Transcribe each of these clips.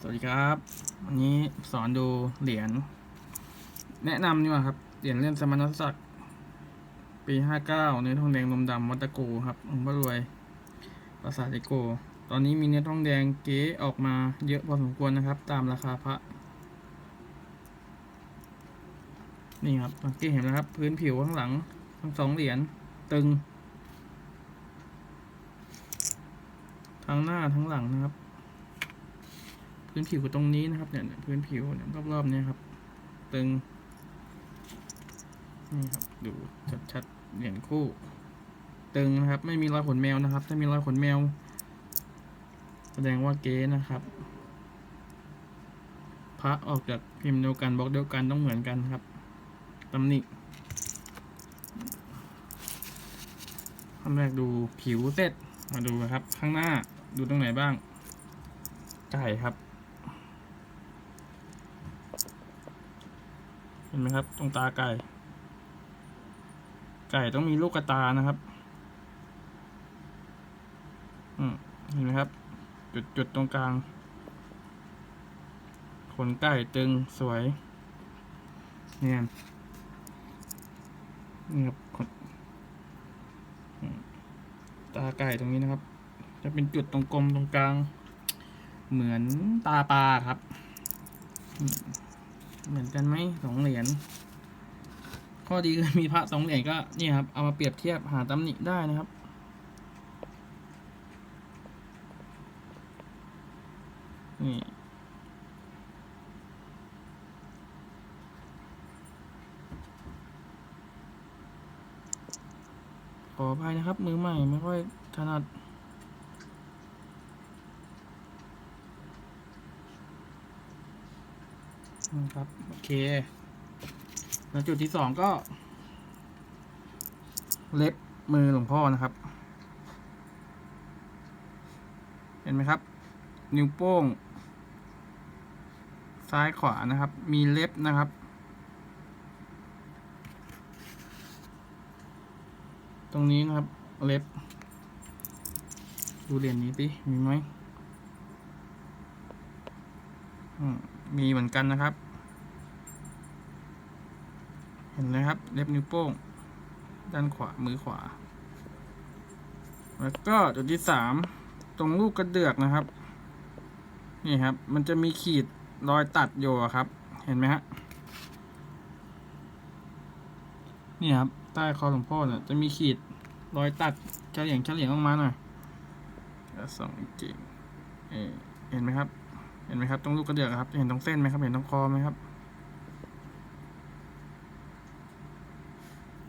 สวัสดีครับ วันนี้สอนดูเหรียญแนะนำดีกว่าครับ เหรียญเล่นสมณศักดิ์ปีห้าเก้าเนื้อทองแดงนมดำวัดตะโกครับองค์พระรวยปราสาทเอโก ตอนนี้มีเนื้อทองแดงเก๊ออกมาเยอะพอสมควรนะครับ ตามราคาพระ นี่ครับสังเกตเห็นไหมครับ พื้นผิวข้างหลัง ทั้งสองเหรียญตึง ทั้งหน้าทั้งหลังนะครับ พื้นผิวตรงนี้นะครับเนี่ยพื้นผิวเนี่ยรอบๆเนี่ยครับ ตึง นี่ครับ ดูชัดๆเหรียญคู่ ตึงนะครับ ไม่มีรอยขนแมวนะครับ ถ้ามีรอยขนแมว แสดงว่าเก๊นะครับ พระออกจากพิมพ์เดียวกันบล็อกเดียวกันต้องเหมือนกันครับตำหนิขั้นแรกดูผิวเสร็จมาดูนะครับ ข้างหน้าดูตรงไหนบ้างไก่ครับ ห็นไหมครับ ตรงตาไก่ ไก่ต้องมีลูกกระตานะครับอืมเห็นไหมครับ จุดจุดตรงกลาง ขนไก่ตึงสวยเนี่ยนี่ครับขนตาไก่ตรงนี้นะครับ จะเป็นจุดตรงกลมตรงกลาง เหมือนตาปลาครับ เหมือนกันไหมสองเหรียญข้อดีคือมีพระสองเหรียญก็นี่ครับเอามาเปรียบเทียบหาตำหนิได้นะครับ นี่ขออภัยนะครับ มือใหม่ไม่ค่อยถนัด นะ ครับ โอเค แล้วจุดที่สองก็ เล็บมือหลวงพ่อนะครับ เห็นไหมครับ นิ้วโป้ง ซ้ายขวานะครับ มีเล็บนะครับ ตรงนี้นะครับ เล็บ ดูเหรียญนี้สิมีไหมอืมมีเหมือนกันนะครับ เห็นไหมครับ เล็บนิ้วโป้ง ด้านขวา มือขวา แล้วก็จุดที่สามตรงลูกกระเดือกนะครับ นี่ครับ มันจะมีขีดรอยตัดอยู่ครับ เห็นไหมฮะ นี่ครับ ใต้คอหลวงพ่อเนี่ยจะมีขีดรอยตัดเฉลียงเฉลียงออกมาหน่อยแล้วส่องอีกทีเออเห็นไหมครับ เห็นไหมครับ ตรงลูกกระเดือกอะครับ เห็นตรงเส้นไหมครับ เห็นตรงคอไหมครับ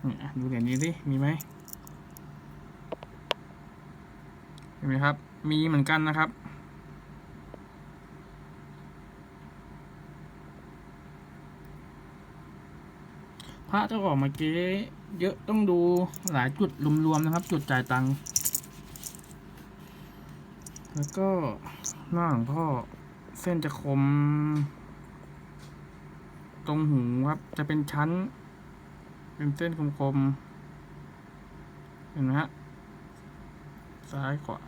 นี่อะดูเหรียญนี้สิมีไหมเห็นไหมครับ มีเหมือนกันนะครับพระจะออกมาเก๊เยอะต้องดูหลายจุดรวมๆนะครับ จุดจ่ายตังค์แล้วก็หน้าของพ่อเส้นจะคม ตรงหูครับจะเป็นชั้น เป็นเส้นคมๆ เห็นไหมฮะ ซ้ายขวา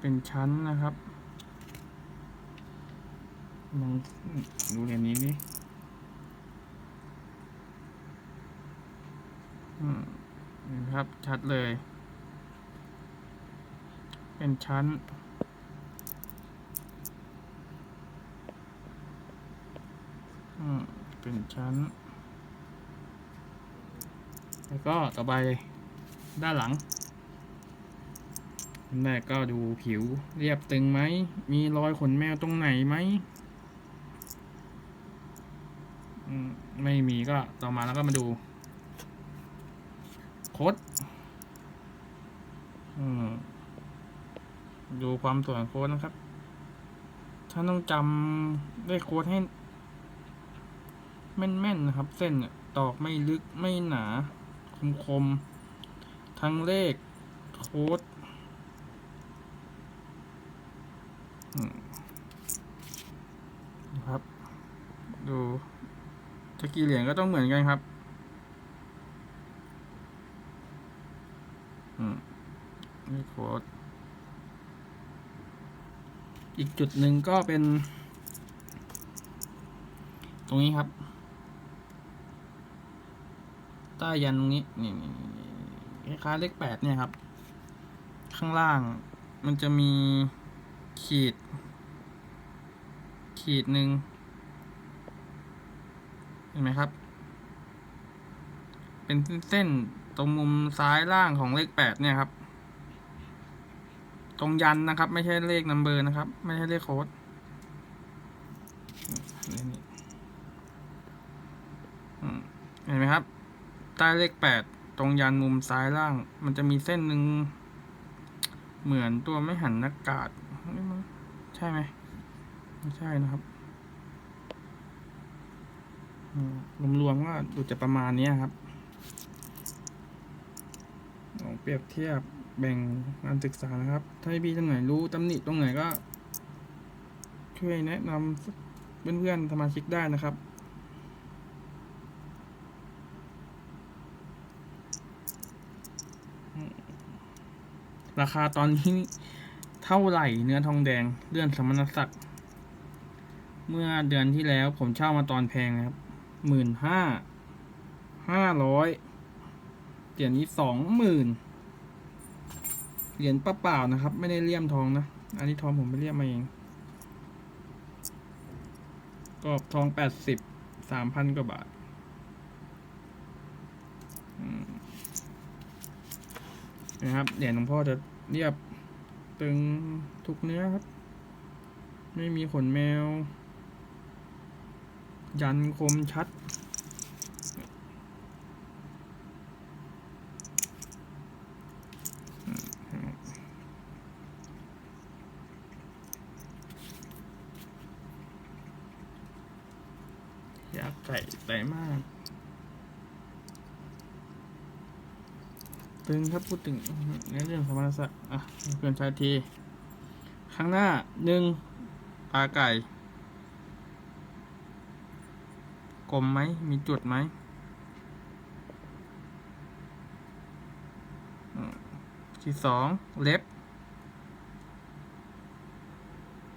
เป็นชั้นนะครับลองดูเรียญนี้นี่อืมนี่ครับ ชัดเลย เป็นชั้นอืมเป็นชั้น แล้วก็ต่อไปด้านหลังอันแรกก็ดูผิวเรียบตึงไหม มีรอยขนแมวตรงไหนไหม ไม่มีก็ต่อมาแล้วก็มาดูโคดดูความสวยของโค้ดนะครับท่านต้องจำได้โค้ดให้ แม่นๆนะครับ เส้นตอกไม่ลึกไม่หนา คมๆทั้งเลข โค้ดนะครับ ดูจะกี่เหรียญก็ต้องเหมือนกันครับอืมนี่โค้ดอีกจุดหนึ่งก็เป็น ตรงนี้ครับ ใต้ยันตรงนี้นี่คล้ายๆเลขแปดเนี่ยครับ ข้างล่างมันจะมีขีด ขีดหนึ่งเห็นไหมครับ เป็นเส้นๆตรงมุมซ้ายล่างของเลขแปดเนี่ยครับ ตรงยันนะครับ ไม่ใช่เลขนัมเบอร์นะครับ ไม่ใช่เลขโค้ดเห็นไหมครับ ใต้เลขแปดตรงยันมุมซ้ายล่าง มันจะมีเส้นหนึ่งเหมือนตัวไม่หันอากาศ ใช่ไหมไม่ใช่นะครับอืมรวมๆก็ดูจะประมาณนี้ครับลองเปรียบเทียบแบ่งการศึกษานะครับ ถ้าพี่ท่านไหนรู้ตำหนิตรงไหนก็ ช่วยแนะนำเพื่อนๆสมาชิกได้นะครับ ราคาตอนนี้เท่าไหร่เนื้อทองแดงเลื่อนสมณศักดิ์เมื่อเดือนที่แล้วผมเช่ามาตอนแพงนะครับหมื่นห้าห้าร้อยเหรียญนี้สองหมื่นเหรียญเปล่าๆนะครับ ไม่ได้เลี่ยมทองนะ อันนี้ทองผมไปเลี่ยมมาเองกรอบทองแปดสิบสามพันกว่าบาท นะครับเหรียญหลวงพ่อจะเรียบตึงทุกเนื้อครับ ไม่มีขนแมว ยันคมชัดอยากไก่ไต่มาก ตึงครับพูดถึงในเรื่องสมรรถศักดิ์อะเกินชายทีข้างหน้าหนึ่งปลาไก่ กลมไหมมีจุดไหมที่สองเล็บ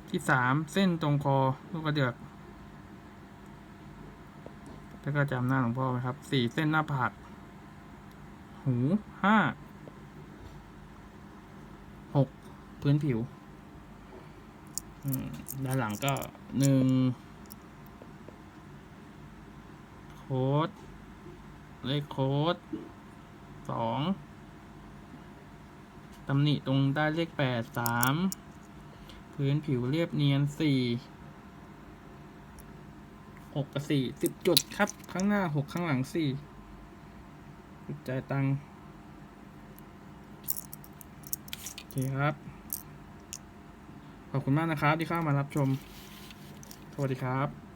ที่สามเส้นตรงคอลูกกระเดือกแล้วก็จำหน้าหลวงพ่อไว้ครับสี่เส้นหน้าผาก หูห้าหกพื้นผิวด้านหลังก็หนึ่งโค้ดเลขโค้ดสองตำหนิตรงใต้เลขแปดสามพื้นผิวเรียบเนียนสี่หกกับสี่สิบจุดครับ ข้างหน้าหกข้างหลังสี่ จ่ายตังค์โอเคครับ ขอบคุณมากนะครับที่เข้ามารับชม สวัสดีครับ